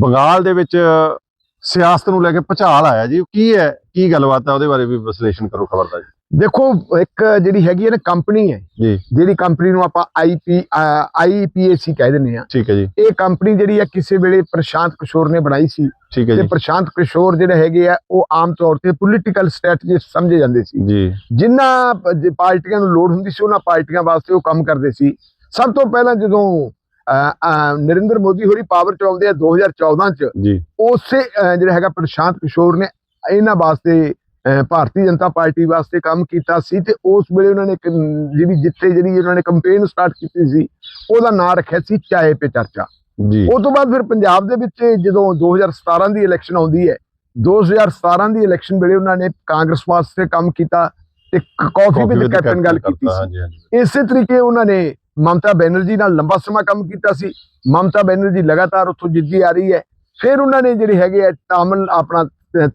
ਬੰਗਾਲ ਦੇ ਵਿੱਚ ਸਿਆਸਤ ਨੂੰ ਲੈ ਕੇ ਭੁਚਾਲ ਆਇਆ ਜੀ। ਕੀ ਹੈ? ਕੀ ਗੱਲਬਾਤ ਹੈ? ਉਹਦੇ ਬਾਰੇ ਵੀ ਵਿਸ਼ਲੇਸ਼ਣ ਕਰੋ ਖਬਰ ਦਾ ਜੀ। ਦੇਖੋ ਇੱਕ ਜਿਹੜੀ ਹੈਗੀ ਹੈ ਨਾ ਕੰਪਨੀ ਹੈ ਜੀ। ਜਿਹੜੀ ਕੰਪਨੀ ਨੂੰ ਆਪਾਂ ਆਈਪੀ ਆਈਪੀਏਸੀ ਕਹਿ ਦਿੰਦੇ ਆ ਠੀਕ ਹੈ ਜੀ। ਇਹ ਕੰਪਨੀ ਜਿਹੜੀ ਹੈ ਕਿਸੇ ਵੇਲੇ ਪ੍ਰਸ਼ਾਂਤ ਕਿਸ਼ੋਰ ਨੇ ਬਣਾਈ ਸੀ। ਠੀਕ ਹੈ ਤੇ ਜੀ। ਪ੍ਰਸ਼ਾਂਤ ਕਿਸ਼ੋਰ ਜਿਹੜੇ ਹੈਗੇ ਆ ਉਹ ਆਮ ਤੌਰ ਤੇ ਪੋਲੀਟੀਕਲ ਸਟ੍ਰੈਟਜਿਸਟ ਸਮਝੇ ਜਾਂਦੇ ਸੀ। ਜੀ। ਜਿਨ੍ਹਾਂ ਪਾਰਟੀਆਂ ਨੂੰ ਲੋੜ ਹੁੰਦੀ ਸੀ ਉਹਨਾਂ ਪਾਰਟੀਆਂ ਵਾਸਤੇ ਉਹ ਕੰਮ ਕਰਦੇ ਸੀ। ਸਭ ਤੋਂ ਪਹਿਲਾਂ ਜਦੋਂ ਨਰਿੰਦਰ ਮੋਦੀ ਹੋਰੀ ਪਾਵਰ ਚ ਆਉਂਦੇ ਆ 2014 ਚ। ਉਸੇ ਜਿਹੜਾ ਹੈਗਾ ਪ੍ਰਸ਼ਾਂਤ ਕਿਸ਼ੋਰ ਨੇ ਇਹਨਾਂ ਵਾਸਤੇ ਭਾਰਤੀ ਜਨਤਾ ਪਾਰਟੀ ਵਾਸਤੇ ਕੰਮ ਕੀਤਾ ਸੀ ਤੇ ਉਸ ਵੇਲੇ ਉਹਨਾਂ ਨੇ ਜਿਹੜੀ ਜਿੱਥੇ ਜਿਹੜੀ ਉਹਨਾਂ ਨੇ ਕੈਂਪੇਨ ਸਟਾਰਟ ਕੀਤੀ ਸੀ ਉਹਦਾ ਨਾਂ ਰੱਖਿਆ ਸੀ ਚਾਏ ਪੇ ਚਰਚਾ। ਜੀ। ਉਸ ਤੋਂ ਬਾਅਦ ਫਿਰ ਪੰਜਾਬ ਦੇ ਵਿੱਚ ਜਦੋਂ 2017 ਦੀ ਇਲੈਕਸ਼ਨ ਆਉਂਦੀ ਹੈ 2017 ਦੀ ਇਲੈਕਸ਼ਨ ਵੇਲੇ ਉਹਨਾਂ ਨੇ ਕਾਂਗਰਸ ਵਾਸਤੇ ਕੰਮ ਕੀਤਾ ਤੇ ਕਾਫੀ the ਕੈਪਟਨ ਗੱਲ ਕੀਤੀ ਸੀ। ਇਸੇ ਤਰੀਕੇ ਉਹਨਾਂ ਨੇ ਮਮਤਾ ਬੈਨਰਜੀ ਨਾਲ ਲੰਬਾ ਸਮਾਂ ਕੰਮ ਕੀਤਾ ਸੀ। ਮਮਤਾ ਬੈਨਰਜੀ ਲਗਾਤਾਰ ਉੱਥੋਂ ਜਿੱਤੀ ਆ ਰਹੀ ਹੈ। ਫਿਰ ਉਹਨਾਂ ਨੇ ਜਿਹੜੇ ਹੈਗੇ ਆ ਤਾਮਿਲ ਆਪਣਾ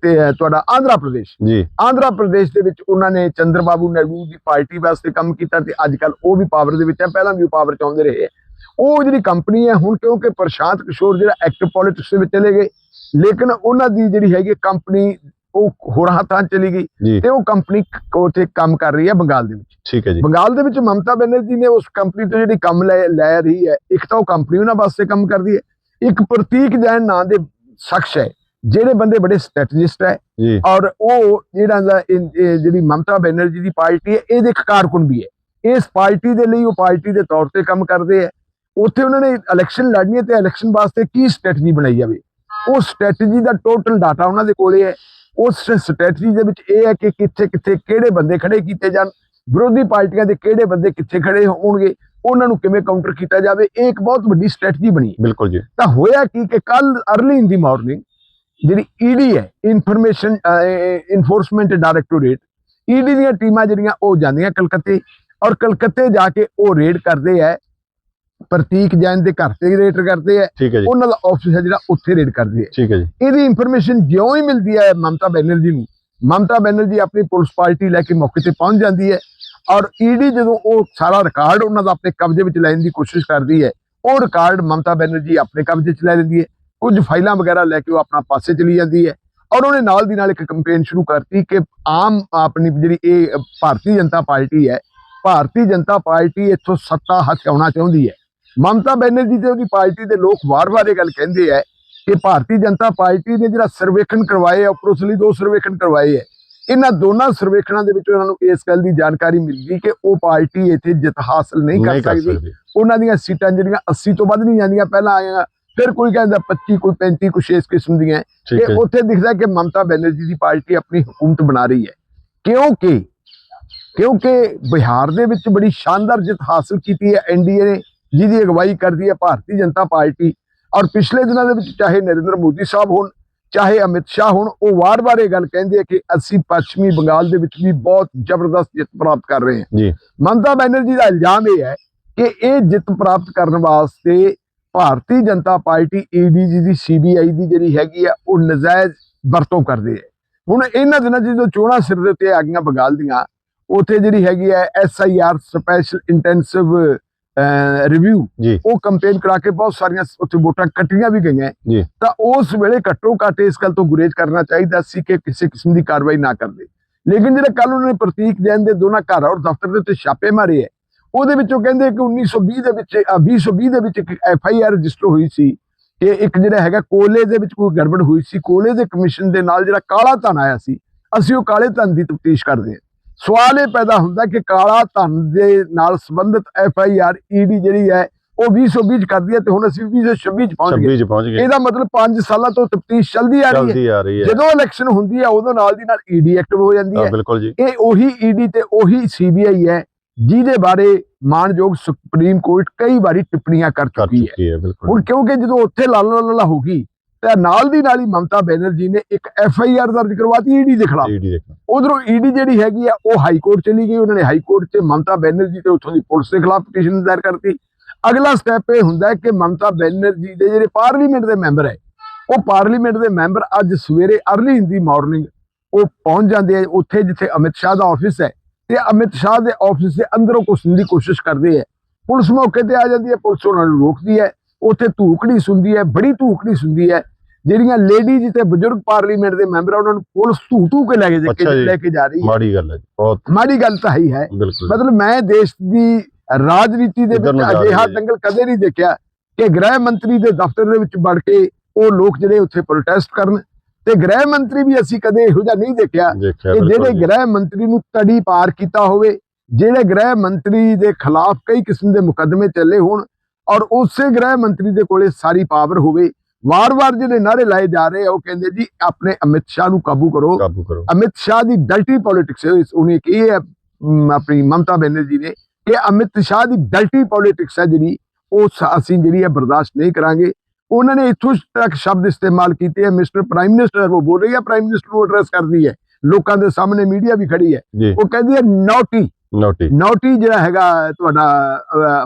ਤੇ- ਤੁਹਾਡਾ ਆਂਧਰਾ ਪ੍ਰਦੇਸ਼। ਜੀ। ਆਂਧਰਾ ਪ੍ਰਦੇਸ਼ ਦੇ ਵਿੱਚ ਉਹਨਾਂ ਨੇ ਚੰਦਰਬਾਬੂ ਨਾਇਡੂ ਦੀ ਪਾਰਟੀ ਵਾਸਤੇ ਕੰਮ ਕੀਤਾ ਤੇ ਅੱਜ ਕੱਲ ਉਹ ਵੀ ਪਾਵਰ ਦੇ ਵਿੱਚ ਹੈ। ਪਹਿਲਾਂ ਵੀ ਉਹ ਪਾਵਰ ਚ ਆਉਂਦੇ ਰਹੇ। ਉਹ ਜਿਹੜੀ ਕੰਪਨੀ ਹੈ ਹੁਣ ਕਿਉਂਕਿ ਪ੍ਰਸ਼ਾਂਤ ਕਿਸ਼ੋਰ ਜਿਹੜਾ ਐਕਟਿਵ ਪੋਲਿਟਿਕਸ ਦੇ ਵਿੱਚ ਚਲੇ ਗਏ ਲੇਕਿਨ ਉਹਨਾਂ ਦੀ ਜਿਹੜੀ ਹੈਗੀ ਕੰਪਨੀ ਉਹ ਹੋਰਾਂ ਹੱਥਾਂ ਚਲੀ ਗਈ ਤੇ ਉਹ ਕੰਪਨੀ ਉੱਥੇ ਕੰਮ ਕਰ ਰਹੀ ਹੈ ਬੰਗਾਲ ਦੇ ਵਿੱਚ। ਠੀਕ ਹੈ ਜੀ। ਬੰਗਾਲ ਦੇ ਵਿੱਚ ਮਮਤਾ ਬੈਨਰਜੀ ਨੇ ਉਸ ਕੰਪਨੀ ਤੋਂ ਜਿਹੜੀ ਕੰਮ ਲੈ ਲੈ ਰਹੀ ਹੈ ਇੱਕ ਤਾਂ ਉਹ ਕੰਪਨੀ ਉਹਨਾਂ ਵਾਸਤੇ ਕੰਮ ਕਰਦੀ ਹੈ ਇੱਕ ਪ੍ਰਤੀਕ ਜੈਨ ਨਾਂ ਦੇ ਸ਼ਖਸ ਹੈ ਜਿਹੜੇ ਬੰਦੇ ਬੜੇ ਸਟ੍ਰੈਟਜਿਸਟ ਹੈ ਔਰ ਉਹ ਜਿਹੜਾ ਜਿਹੜੀ ਮਮਤਾ ਬੈਨਰਜੀ ਦੀ ਪਾਰਟੀ ਹੈ ਇਹਦੇ ਇੱਕ ਕਾਰਕੁਨ ਵੀ ਹੈ। ਇਸ ਪਾਰਟੀ ਦੇ ਲਈ ਉਹ ਪਾਰਟੀ ਦੇ ਤੌਰ ਤੇ ਕੰਮ ਕਰਦੇ ਹੈ। ਉੱਥੇ ਉਹਨਾਂ ਨੇ ਇਲੈਕਸ਼ਨ ਲੜਨੀ ਹੈ ਤੇ ਇਲੈਕਸ਼ਨ ਵਾਸਤੇ ਕੀ ਸਟ੍ਰੈਟਜੀ ਬਣਾਈ ਜਾਵੇ? ਉਹ ਸਟ੍ਰੈਟਜੀ ਦਾ ਟੋਟਲ ਡਾਟਾ ਉਹਨਾਂ ਦੇ ਕੋਲੇ ਹੈ। ਉਸ ਸਟ੍ਰੈਟਜੀ ਦੇ ਵਿੱਚ ਇਹ ਹੈ ਕਿ ਕਿੱਥੇ ਕਿੱਥੇ ਕਿਹੜੇ ਬੰਦੇ ਖੜੇ ਕੀਤੇ ਜਾਣ ਵਿਰੋਧੀ ਪਾਰਟੀਆਂ ਦੇ ਕਿਹੜੇ ਬੰਦੇ ਕਿੱਥੇ ਖੜੇ ਹੋਣਗੇ ਉਹਨਾਂ ਨੂੰ ਕਿਵੇਂ ਕਾਊਂਟਰ ਕੀਤਾ ਜਾਵੇ ਇਹ ਇੱਕ ਬਹੁਤ ਵੱਡੀ ਸਟ੍ਰੈਟਜੀ ਬਣੀ ਬਿਲਕੁਲ ਜੀ। ਤਾਂ ਹੋਇਆ ਕੀ ਕਿ ਕੱਲ अर्ਲੀ ਇਨ ਦੀ ਮਾਰਨਿੰਗ ਜਿਹੜੀ ਈਡੀ ਹੈ ਇਨਫੋਰਮੇਸ਼ਨ ਇਨਫੋਰਸਮੈਂਟ ਡਾਇਰੈਕਟੋਰੇਟ ਈਡੀ ਦੀਆਂ ਟੀਮਾਂ ਜਿਹੜੀਆਂ ਉਹ ਜਾਂਦੀਆਂ ਕਲਕੱਤੇ ਔਰ ਕਲਕੱਤੇ ਜਾ ਕੇ ਉਹ ਰੇਡ ਕਰਦੇ ਹੈ ਪ੍ਰਤੀਕ ਜੈਨ ਦੇ ਘਰ ਤੇ ਰੇਡ ਕਰਦੇ ਜੀ। ਉਹਨਾਂ ਦਾ ਆਫਿਸ ਹੈ ਜਿਹੜਾ ਉੱਥੇ ਰੇਡ ਕਰਦੇ ਹੈ ਠੀਕ ਹੈ ਜੀ। ਇਹਦੀ ਇਨਫੋਰਮੇਸ਼ਨ ਜਿਉਂ ਹੀ ਮਿਲਦੀ ਹੈ ਮਮਤਾ ਬੈਨਰਜੀ ਨੂੰ ਮਮਤਾ ਬੈਨਰਜੀ ਆਪਣੀ ਪੁਲਿਸ ਪਾਰਟੀ ਲੈ ਕੇ ਮੌਕੇ ਤੇ ਪਹੁੰਚ ਜਾਂਦੀ ਹੈ ਔਰ ਈਡੀ ਜਦੋਂ ਉਹ ਸਾਰਾ ਰਿਕਾਰਡ ਉਹਨਾਂ ਦਾ ਆਪਣੇ ਕਬਜ਼ੇ ਵਿੱਚ ਲੈਣ ਦੀ ਕੋਸ਼ਿਸ਼ ਕਰਦੀ ਹੈ ਉਹ ਰਿਕਾਰਡ ਮਮਤਾ ਬੈਨਰਜੀ ਆਪਣੇ ਕਬਜ਼ੇ 'ਚ ਲੈ ਲੈਂਦੀ ਹੈ। ਕੁਝ ਫਾਈਲਾਂ ਵਗੈਰਾ ਲੈ ਕੇ ਉਹ ਆਪਣਾ ਪਾਸੇ ਚਲੀ ਜਾਂਦੀ ਹੈ ਔਰ ਉਹਨੇ ਨਾਲ ਦੀ ਨਾਲ ਇੱਕ ਕੈਂਪੇਨ ਸ਼ੁਰੂ ਕਰਤੀ ਕਿ ਆਮ ਆਪਣੀ ਜਿਹੜੀ ਇਹ ਭਾਰਤੀ ਜਨਤਾ ਪਾਰਟੀ ਹੈ ਭਾਰਤੀ ਜਨਤਾ ਪਾਰਟੀ ਇੱਥੋਂ ਸੱਤਾ ਹਥਿਆਉਣਾ ਚਾਹੁੰਦੀ ਹੈ। ਮਮਤਾ ਬੈਨਰਜੀ ਤੇ ਉਹਦੀ ਪਾਰਟੀ ਦੇ ਲੋਕ ਵਾਰ-ਵਾਰ ਇਹ ਗੱਲ ਕਹਿੰਦੇ ਹੈ ਕਿ ਭਾਰਤੀ ਜਨਤਾ ਪਾਰਟੀ ਨੇ ਜਿਹੜਾ ਸਰਵੇਖਣ ਕਰਵਾਏ ਆ ਉੱਪਰੋਂ ਲਈ ਦੋ ਸਰਵੇਖਣ ਕਰਵਾਏ ਹੈ ਇਹਨਾਂ ਦੋਨਾਂ ਸਰਵੇਖਣਾਂ ਦੇ ਵਿੱਚ ਉਹਨਾਂ ਨੂੰ ਇਸ ਗੱਲ ਦੀ ਜਾਣਕਾਰੀ ਮਿਲ ਗਈ ਕਿ ਉਹ ਪਾਰਟੀ ਇੱਥੇ ਜਿੱਤ ਹਾਸਲ ਨਹੀਂ ਕਰ ਸਕਦੀ। ਉਹਨਾਂ ਦੀਆਂ ਸੀਟਾਂ ਜਿਹੜੀਆਂ 80 ਤੋਂ ਵੱਧ ਨਹੀਂ ਜਾਂਦੀਆਂ ਪਹਿਲਾਂ ਆਈਆਂ ਫਿਰ ਕੋਈ ਕਹਿੰਦਾ 25 ਕੋਈ 35 ਕੁਛ ਇਸ ਕਿਸਮ ਦੀਆਂ। ਇਹ ਉੱਥੇ ਦਿਖਦਾ ਕਿ ਮਮਤਾ ਬੈਨਰਜੀ ਦੀ ਪਾਰਟੀ ਆਪਣੀ ਹਕੂਮਤ ਬਣਾ ਰਹੀ ਹੈ। ਕਿਉਂਕਿ ਕਿਉਂਕਿ ਬਿਹਾਰ ਦੇ ਵਿੱਚ ਬੜੀ ਸ਼ਾਨਦਾਰ ਜਿੱਤ ਹਾਸਲ ਕੀਤੀ ਹੈ ਐਨਡੀਏ ਨੇ। ਜਿਹਦੀ ਅਗਵਾਈ ਕਰਦੀ ਹੈ ਭਾਰਤੀ ਜਨਤਾ ਪਾਰਟੀ ਔਰ ਪਿਛਲੇ ਦਿਨਾਂ ਦੇ ਵਿੱਚ ਚਾਹੇ ਨਰਿੰਦਰ ਮੋਦੀ ਸਾਹਿਬ ਹੋਣ ਚਾਹੇ ਅਮਿਤ ਸ਼ਾਹ ਹੋਣ ਉਹ ਵਾਰ-ਵਾਰ ਇਹ ਗੱਲ ਕਹਿੰਦੇ ਆ ਕਿ ਅਸੀਂ ਪੱਛਮੀ ਬੰਗਾਲ ਦੇ ਵਿੱਚ ਵੀ ਬਹੁਤ ਜ਼ਬਰਦਸਤ ਜਿੱਤ ਪ੍ਰਾਪਤ ਕਰ ਰਹੇ ਹਾਂ। ਜੀ। ਮਮਤਾ ਬੈਨਰਜੀ ਦਾ ਇਲਜ਼ਾਮ ਇਹ ਹੈ ਕਿ ਇਹ ਜਿੱਤ ਪ੍ਰਾਪਤ ਕਰਨ ਵਾਸਤੇ ਭਾਰਤੀ ਜਨਤਾ ਪਾਰਟੀ ਈਡੀਜੀ ਦੀ ਸੀਬੀਆਈ ਦੀ ਜਿਹੜੀ ਹੈਗੀ ਆ ਉਹ ਨਜਾਇਜ਼ ਵਰਤੋਂ ਕਰਦੇ ਹੈ ਹੁਣ ਇਹਨਾਂ ਦਿਨਾਂ ਜਦੋਂ ਚੋਣਾਂ ਸਿਰ ਦੇ ਉੱਤੇ ਆ ਗਈਆਂ ਬੰਗਾਲ ਦੀਆਂ ਉਥੇ ਜਿਹੜੀ ਹੈਗੀ ਹੈ ਐਸਆਈਆਰ ਸਪੈਸ਼ਲ ਇੰਟੈਂਸਿਵ ਰਿਵਿਊ ਜੀ। ਉਹ ਕੰਪੇਨ ਕਰਾ ਕੇ ਬਹੁਤ ਸਾਰੀਆਂ ਉੱਥੇ ਵੋਟਾਂ ਕੱਟੀਆਂ ਵੀ ਗਈਆਂ। ਜੀ। ਤਾਂ ਉਸ ਵੇਲੇ ਘੱਟੋ ਘੱਟ ਇਸ ਗੱਲ ਤੋਂ ਗੁਰੇਜ਼ ਕਰਨਾ ਚਾਹੀਦਾ ਸੀ ਕਿ ਕਿਸੇ ਕਿਸਮ ਦੀ ਕਾਰਵਾਈ ਨਾ ਕਰਦੇ ਲੇਕਿਨ ਜਿਹੜੇ ਕੱਲ ਉਹਨਾਂ ਨੇ ਪ੍ਰਤੀਕ ਜੈਨ ਦੇ ਦੋਨਾਂ ਘਰ ਔਰ ਦਫ਼ਤਰ ਦੇ ਉੱਤੇ ਛਾਪੇ ਮਾਰੇ ਹੈ ਉਹਦੇ ਵਿੱਚੋਂ ਕਹਿੰਦੇ ਕਿ 1920 ਦੇ ਵਿੱਚ ਅ, 2020 ਦੇ ਵਿੱਚ ਇੱਕ ਐਫ ਆਈ ਆਰ ਰਜਿਸਟਰ ਹੋਈ ਸੀ ਕਿ ਇੱਕ ਜਿਹੜਾ ਹੈਗਾ ਕੋਲੇ ਦੇ ਵਿੱਚ ਕੋਈ ਗੜਬੜ ਹੋਈ ਸੀ। ਕੋਲੇ ਦੇ ਕਮਿਸ਼ਨ ਦੇ ਨਾਲ ਜਿਹੜਾ ਕਾਲਾ ਧਨ ਆਇਆ ਸੀ ਅਸੀਂ ਉਹ ਕਾਲੇ ਧਨ ਦੀ ਤਫਤੀਸ਼ ਕਰਦੇ ਹਾਂ। ਸਵਾਲ ਇਹ ਪੈਦਾ ਹੁੰਦਾ ਕਿ ਕਾਲਾ ਧਨ ਦੇ ਨਾਲ ਸੰਬੰਧਿਤ ਐਫ ਆਈ ਆਰ ਈਡੀ ਜਿਹੜੀ ਹੈ ਉਹ 2020 ਚ ਕਰਦੀ ਹੈ ਤੇ ਹੁਣ ਅਸੀਂ 2026 ਚ ਪਹੁੰਚ ਗਏ। 26 ਚ ਪਹੁੰਚ ਗਏ। ਇਹਦਾ ਮਤਲਬ 5 ਸਾਲਾਂ ਤੋਂ ਤਫਤੀਸ਼ ਚੱਲਦੀ ਆ ਰਹੀ ਹੈ। ਜਲਦੀ ਆ ਰਹੀ ਹੈ। ਜਦੋਂ ਇਲੈਕਸ਼ਨ ਹੁੰਦੀ ਹੈ ਉਦੋਂ ਨਾਲ ਦੀ ਨਾਲ ਈਡੀ ਐਕਟਿਵ ਹੋ ਜਾਂਦੀ ਹਾਂ, ਬਿਲਕੁਲ ਜੀ। ਇਹ ਉਹੀ ਈਡੀ ਤੇ ਉਹੀ ਸੀਬੀਆਈ ਹੈ ਜਿਹਦੇ ਬਾਰੇ ਮਾਨਯੋਗ ਸੁਪਰੀਮ ਕੋਰਟ ਕਈ ਵਾਰੀ ਟਿੱਪਣੀਆਂ ਕਰ ਚੁੱਕੀ ਹੈ। ਹੁਣ ਕਿਉਂਕਿ ਜਦੋਂ ਉੱਥੇ ਲਾਲਾ ਲਾਲਾ ਹੋ ਗਈ ਤਾਂ ਨਾਲ ਦੀ ਨਾਲ ਹੀ ਮਮਤਾ ਬੈਨਰਜੀ ਨੇ ਇੱਕ ਐਫ ਆਈ ਆਰ ਦਰਜ ਕਰਵਾਤੀ ਈਡੀ ਦੇ ਖਿਲਾਫ। ਈਡੀ ਦੇਖਣਾ ਉਧਰੋਂ ਈਡੀ ਜਿਹੜੀ ਹੈਗੀ ਆ ਉਹ ਹਾਈ ਕੋਰਟ ਚਲੀ ਗਈ। ਉਹਨਾਂ ਨੇ ਹਾਈ ਕੋਰਟ 'ਚ ਮਮਤਾ ਬੈਨਰਜੀ ਤੇ ਉੱਥੋਂ ਦੀ ਪੁਲਿਸ ਦੇ ਖਿਲਾਫ ਪਟੀਸ਼ਨ ਦਾਇਰ ਕਰਤੀ। ਅਗਲਾ ਸਟੈਪ ਇਹ ਹੁੰਦਾ ਹੈ ਕਿ ਮਮਤਾ ਬੈਨਰਜੀ ਦੇ ਜਿਹੜੇ ਪਾਰਲੀਮੈਂਟ ਦੇ ਮੈਂਬਰ ਹੈ ਉਹ ਪਾਰਲੀਮੈਂਟ ਦੇ ਮੈਂਬਰ ਅੱਜ ਸਵੇਰੇ अर्ਲੀ ਇਨ ਦੀ ਮਾਰਨਿੰਗ ਉਹ ਪਹੁੰਚ ਜਾਂਦੇ ਆ ਉੱਥੇ ਜਿੱਥੇ ਅਮਿਤ ਸ਼ਾਹ ਦਾ ਆਫਿਸ ਹੈ। ਤੇ ਅਮਿਤ ਸ਼ਾਹ ਦੇ ਆਫਿਸ ਦੇ ਅੰਦਰੋਂ ਘੁਸਣ ਦੀ ਕੋਸ਼ਿਸ਼ ਕਰਦੇ ਹੈ ਪੁਲਿਸ ਮੌਕੇ ਤੇ ਆ ਜਾਂਦੀ ਹੈ ਪੁਲਿਸ ਉਹਨਾਂ ਨੂੰ ਰੋਕਦੀ ਹੈ। ਉੱਥੇ ਧੂਕੜੀ ਸੁਣਦੀ ਹੈ ਬੜੀ ਧੂਕੜੀ ਸੁਣਦੀ ਹੈ। ਜਿਹੜੀਆਂ ਲੇਡੀਜ਼ ਤੇ ਬਜ਼ੁਰਗ ਪਾਰਲੀਮੈਂਟ ਦੇ ਮੈਂਬਰ ਆ ਉਹਨਾਂ ਨੂੰ ਪੁਲਿਸ ਧੂ ਧੂ ਕੇ ਲੈ ਕੇ ਜੀ। ਲੈ ਕੇ ਜਾ ਰਹੀ ਹੈ ਮਾੜੀ ਗੱਲ ਹੈ ਜੀ ਬਹੁਤ ਮਾੜੀ ਗੱਲ ਤਾਂ ਹੀ ਹੈ ਬਿਲਕੁਲ ਮਤਲਬ ਮੈਂ ਦੇਸ਼ ਦੀ ਰਾਜਨੀਤੀ ਦੇ ਇੱਧਰ ਵਿੱਚ ਅਜਿਹਾ ਹੈ। ਦੰਗਲ ਕਦੇ ਨਹੀਂ ਦੇਖਿਆ ਕਿ ਗ੍ਰਹਿ ਮੰਤਰੀ ਦੇ ਦਫ਼ਤਰ ਦੇ ਵਿੱਚ ਵੜ ਕੇ ਉਹ ਲੋਕ ਜਿਹੜੇ ਉੱਥੇ ਪ੍ਰੋਟੈਸਟ ਕਰਨ ਤੇ ਗ੍ਰਹਿ ਮੰਤਰੀ ਵੀ ਅਸੀਂ ਕਦੇ ਇਹੋ ਜਿਹਾ ਨਹੀਂ ਦੇਖਿਆ ਦੇਖਿਆ ਕਿ ਬਿਲਕੁਲ ਜਿਹੜੇ ਜੀ। ਗ੍ਰਹਿ ਮੰਤਰੀ ਨੂੰ ਤੜੀ ਪਾਰ ਕੀਤਾ ਹੋਵੇ ਜਿਹੜੇ ਗ੍ਰਹਿ ਮੰਤਰੀ ਦੇ ਖਿਲਾਫ ਕਈ ਕਿਸਮ ਦੇ ਮੁਕੱਦਮੇ ਚੱਲੇ ਹੋਣ ਔਰ ਉਸੇ ਗ੍ਰਹਿ ਮੰਤਰੀ ਦੇ ਕੋਲੇ ਸਾਰੀ ਪਾਵਰ ਹੋਵੇ ਵਾਰ-ਵਾਰ ਜਿਹੜੇ ਨਾਰੇ ਲਾਏ ਜਾ ਰਹੇ ਆ ਉਹ ਕਹਿੰਦੇ ਜੀ ਆਪਣੇ ਅਮਿਤ ਸ਼ਾਹ ਨੂੰ ਕਾਬੂ ਕਰੋ। ਕਾਬੂ ਕਰੋ। ਅਮਿਤ ਸ਼ਾਹ ਦੀ ਡਲਟੀ ਪੋਲਿਟਿਕਸ ਉਹਨੇ ਕੀ ਹੈ ਆਪਣੀ ਮਮਤਾ ਬੈਨਰਜੀ ਨੇ ਕਿ ਅਮਿਤ ਸ਼ਾਹ ਦੀ ਡਲਟੀ ਪੋਲਿਟਿਕਸ ਹੈ ਜਿਹੜੀ ਉਹ ਅਸੀਂ ਜਿਹੜੀ ਹੈ ਬਰਦਾਸ਼ਤ ਨਹੀਂ ਕਰਾਂਗੇ। ਉਹਨਾਂ ਨੇ ਇੱਥੋਂ ਤੱਕ ਸ਼ਬਦ ਇਸਤੇਮਾਲ ਕੀਤੇ ਹੈ ਮਿਸਟਰ ਪ੍ਰਾਈਮ ਮਿਨਿਸਟਰ ਉਹ ਬੋਲ ਰਹੀ ਹੈ ਪ੍ਰਾਈਮ ਮਿਨਿਸਟਰ ਨੂੰ ਐਡਰੈਸ ਕਰਦੀ ਹੈ। ਲੋਕਾਂ ਦੇ ਸਾਹਮਣੇ ਮੀਡੀਆ ਵੀ ਖੜੀ ਹੈ। ਉਹ ਕਹਿੰਦੀ ਹੈ ਨੌਟੀ ਨੋਟੀ। ਨੌਟੀ ਜਿਹੜਾ ਹੈਗਾ ਤੁਹਾਡਾ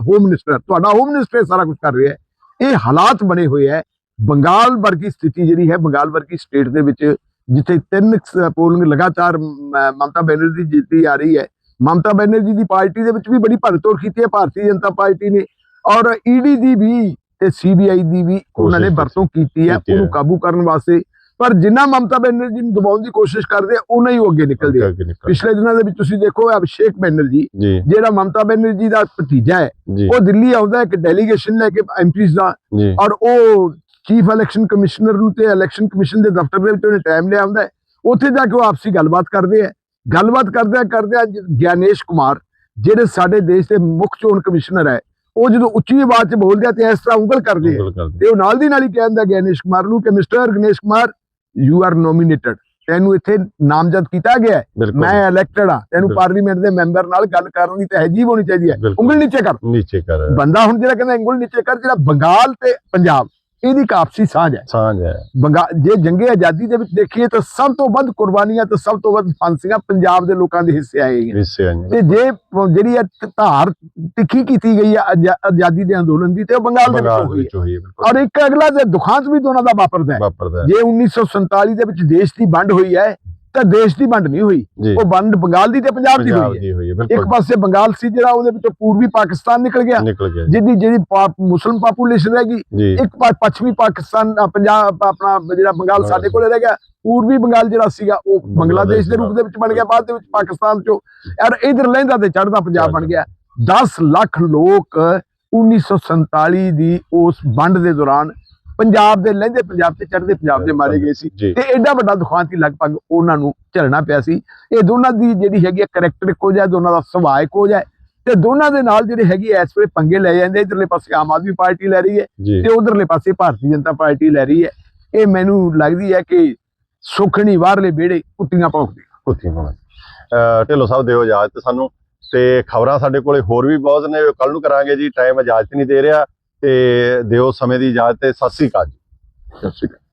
ਹੋਮ ਮਿਨਿਸਟਰ ਤੁਹਾਡਾ ਹੋਮ ਮਿਨਿਸਟਰ ਸਾਰਾ ਕੁਝ ਕਰ ਰਿਹਾ ਹੈ। ਇਹ ਹਾਲਾਤ ਬਣੇ ਹੋਏ ਹੈ ਬੰਗਾਲ ਵਰਗੀ ਸਥਿਤੀ ਜਿਹੜੀ ਹੈ ਬੰਗਾਲ ਵਰਗੀ ਸਟੇਟ ਦੇ ਵਿੱਚ ਜਿੱਥੇ ਤਿੰਨ ਪੋਲਿੰਗ ਲਗਾਤਾਰ ਮਮਤਾ ਬੈਨਰਜੀ ਜਿੱਤੀ ਆ ਰਹੀ ਹੈ ਮਮਤਾ ਬੈਨਰਜੀ ਦੀ ਪਾਰਟੀ ਦੇ ਵਿੱਚ ਵੀ ਬੜੀ ਭਰਤੋੜ ਕੀਤੀ ਹੈ ਭਾਰਤੀ ਜਨਤਾ ਪਾਰਟੀ ਨੇ ਔਰ ਈਡੀ ਦੀ ਵੀ ਤੇ ਸੀਬੀਆਈ ਦੀ ਵੀ ਉਹਨਾਂ ਨੇ ਵਰਤੋਂ ਕੀਤੀ ਹੈ। ਉਹਨੂੰ ਕਾਬੂ ਕਰਨ ਵਾਸਤੇ ਪਰ ਜਿੰਨਾ ਮਮਤਾ ਬੈਨਰਜੀ ਨੂੰ ਦਬਾਉਣ ਦੀ ਕੋਸ਼ਿਸ਼ ਕਰਦੇ ਆ ਉਹਨਾਂ ਹੀ ਉਹ ਅੱਗੇ ਨਿਕਲਦੇ ਆ। ਪਿਛਲੇ ਦਿਨਾਂ ਦੇ ਵਿੱਚ ਤੁਸੀਂ ਦੇਖੋ ਅਭਿਸ਼ੇਕ ਬੈਨਰਜੀ ਜਿਹੜਾ ਮਮਤਾ ਬੈਨਰਜੀ ਦਾ ਭਤੀਜਾ ਹੈ ਉਹ ਦਿੱਲੀ ਆਉਂਦਾ ਇੱਕ ਡੈਲੀਗੇਸ਼ਨ ਲੈ ਕੇ ਐਮਪੀਜ਼ ਦਾ ਔਰ ਉਹ ਚੀਫ ਇਲੈਕਸ਼ਨ ਕਮਿਸ਼ਨਰ ਨੂੰ ਤੇ ਇਲੈਕਸ਼ਨ ਕਮਿਸ਼ਨ ਦੇ ਦਫ਼ਤਰ ਦੇ ਵਿੱਚ ਉਹਨੇ ਟਾਈਮ ਲਿਆ ਹੁੰਦਾ ਹੈ। ਉੱਥੇ ਜਾ ਕੇ ਉਹ ਆਪਸੀ ਗੱਲਬਾਤ ਕਰਦੇ ਆ ਗੱਲਬਾਤ ਕਰਦਿਆਂ ਜ- ਗਿਆਨੇਸ਼ ਕੁਮਾਰ ਜਿਹੜੇ ਸਾਡੇ ਦੇਸ਼ ਦੇ ਮੁੱਖ ਚੋਣ ਕਮਿਸ਼ਨਰ ਹੈ ਉਹ ਜਦੋਂ ਉੱਚੀ ਆਵਾਜ਼ 'ਚ ਬੋਲਦੇ ਆ ਤੇ ਇਸ ਤਰ੍ਹਾਂ ਉਂਗਲ ਕਰਦੇ ਕਰਦੇ ਤੇ ਉਹ ਨਾਲ ਦੀ ਨਾਲ ਹੀ ਕਹਿੰਦਾ ਗਿਆਨੇਸ਼ ਕੁਮਾਰ ਨੂੰ ਕਿ mister Ganesh Kumar you are nominated ਤੈਨੂੰ ਇੱਥੇ ਨਾਮਜ਼ਦ ਕੀਤਾ ਗਿਆ ਮੈਂ ਇਲੈਕਟਡ ਆ ਤੈਨੂੰ। ਪਾਰਲੀਮੈਂਟ ਦੇ ਮੈਂਬਰ ਨਾਲ ਗੱਲ ਕਰਨ ਦੀ ਤਹਿਜੀਬ ਹੋਣੀ ਚਾਹੀਦੀ ਹੈ। ਉਂਗਲ ਨੀਚੇ ਕਰ। ਨੀਚੇ ਕਰ। ਬੰਦਾ ਹੁਣ ਜਿਹੜਾ ਕਹਿੰਦਾ ਉਂਗਲ ਨੀਚੇ ਕਰ ਜਿਹੜਾ ਬੰਗਾਲ ਤੇ ਪੰਜਾਬ ਇਹਦੀ ਇੱਕ ਆਪਸੀ ਸਾਂਝ ਹੈ। ਸਾਂਝ ਹੈ। ਬੰਗਾਲ ਜੇ ਜੰਗੇ ਆਜ਼ਾਦੀ ਦੇ ਵਿੱਚ ਦੇਖੀਏ ਤਾਂ ਸਭ ਤੋਂ ਵੱਧ ਕੁਰਬਾਨੀਆਂ ਤੇ ਸਭ ਤੋਂ ਵੱਧ ਫਾਂਸੀਆਂ ਪੰਜਾਬ ਦੇ ਲੋਕਾਂ ਦੇ ਹਿੱਸੇ ਆਏਗੀਆਂ ਵਿਸੇ ਆਈਆਂ। ਤੇ ਜੇ ਜਿਹੜੀ ਧਾਰ ਤਿੱਖੀ ਕੀਤੀ ਗਈ ਹੈ ਆਜ਼ਾ- ਆਜ਼ਾਦੀ ਦੇ ਅੰਦੋਲਨ ਦੀ ਤੇ ਉਹ ਬੰਗਾਲ ਦੇ ਵਿੱਚ ਹੋਈ ਹੈ ਔਰ ਇੱਕ ਅਗਲਾ ਜੇ ਦੁਖਾਂਤ ਵੀ ਦੋਨਾਂ ਦਾ ਵਾਪਰਦਾ ਹੈ। ਜੇ 1947 ਦੇ ਵਿੱਚ ਦੇਸ਼ ਦੀ ਵੰਡ ਹੋਈ ਹੈ ਤਾਂ ਦੇਸ਼ ਦੀ ਵੰਡ ਨਹੀਂ ਹੋਈ। ਉਹ ਵੰਡ ਬੰਗਾਲ ਦੀ ਤੇ ਪੰਜਾਬ ਦੀ ਹੋਈ ਹੈ। ਇੱਕ ਪਾਸੇ ਬੰਗਾਲ ਸੀ ਜਿਹੜਾ ਉਹਦੇ ਵਿੱਚੋਂ ਪੂਰਬੀ ਪਾਕਿਸਤਾਨ ਨਿਕਲ ਗਿਆ। ਜਿਹਦੀ ਜਿਹੜੀ ਮੁਸਲਮ ਪਾਪੂਲੇਸ਼ਨ ਰਹਿ ਗਈ। ਇੱਕ ਪੱਛਮੀ ਪਾਕਿਸਤਾਨ ਪੰਜਾਬ ਆਪਣਾ ਜਿਹੜਾ ਬੰਗਾਲ ਸਾਡੇ ਕੋਲੇ ਰਹਿ ਗਿਆ। ਪੂਰਬੀ ਬੰਗਾਲ ਜਿਹੜਾ ਸੀਗਾ ਉਹ ਬੰਗਲਾਦੇਸ਼ ਦੇ ਰੂਪ ਦੇ ਵਿੱਚ ਬਣ ਗਿਆ ਬਾਅਦ ਦੇ ਵਿੱਚ ਪਾਕਿਸਤਾਨ ਚੋਂ। ਯਾਰ ਇਧਰ ਲਹਿੰਦਾ ਤੇ ਚੜਦਾ ਪੰਜਾਬ ਬਣ ਗਿਆ। 10 ਲੱਖ ਲੋਕ 1947 ਦੀ ਉਸ ਵੰਡ ਦੇ ਦੌਰਾਨ ਪੰਜਾਬ ਦੇ ਲਹਿੰਦੇ ਪੰਜਾਬ ਤੇ ਚੜ੍ਹਦੇ ਪੰਜਾਬ ਦੇ ਮਾਰੇ ਗਏ ਸੀ। ਤੇ ਐਡਾ ਵੱਡਾ ਦੁਖਾਂਤ ਹੀ ਲਗਭਗ ਉਹਨਾਂ ਨੂੰ ਝੱਲਣਾ ਪਿਆ ਸੀ। ਇਹ ਦੋਨਾਂ ਦੀ ਜਿਹੜੀ ਹੈਗੀ ਕਰੈਕਟਰ ਇੱਕੋ ਜਿਹਾ ਦੋਨਾਂ ਦਾ ਸੁਭਾਅ ਇੱਕੋ ਜਿਹਾ ਤੇ ਦੋਨਾਂ ਦੇ ਨਾਲ ਜਿਹੜੇ ਹੈਗੀ ਇਸ ਵੇਲੇ ਪੰਗੇ ਲੈ ਜਾਂਦੇ ਇਧਰਲੇ ਪਾਸੇ ਆਮ ਆਦਮੀ ਪਾਰਟੀ ਲੈ ਰਹੀ ਹੈ ਤੇ ਉਧਰਲੇ ਪਾਸੇ ਭਾਰਤੀ ਜਨਤਾ ਪਾਰਟੀ ਲੈ ਰਹੀ ਹੈ। ਇਹ ਮੈਨੂੰ ਲੱਗਦੀ ਹੈ ਕਿ ਸੁਖਣੀ ਬਾਹਰਲੇ ਵਿਹੜੇ ਕੁੱਤੀਆਂ ਭੌਂਕਦੀਆਂ ਕੁੱਤੀ ਹੋਣਾ ਅਹ ਢਿੱਲੋਂ ਸਾਹਿਬ ਦਿਓ ਇਜਾਜ਼ਤ ਸਾਨੂੰ। ਤੇ ਖਬਰਾਂ ਸਾਡੇ ਕੋਲੇ ਹੋਰ ਵੀ ਬਹੁਤ ਨੇ ਕੱਲ ਨੂੰ ਕਰਾਂਗੇ ਜੀ। ਟਾਈਮ ਇਜਾਜ਼ਤ ਨਹੀਂ ਦੇ ਰਿਹਾ। ਤੇ ਦਿਓ ਸਮੇਂ ਦੀ ਇਜਾਜ਼ਤ ਤੇ ਸਤਿ ਸ੍ਰੀ ਅਕਾਲ ਜੀ। ਸਤਿ ਸ਼੍ਰੀ ਅਕਾਲ।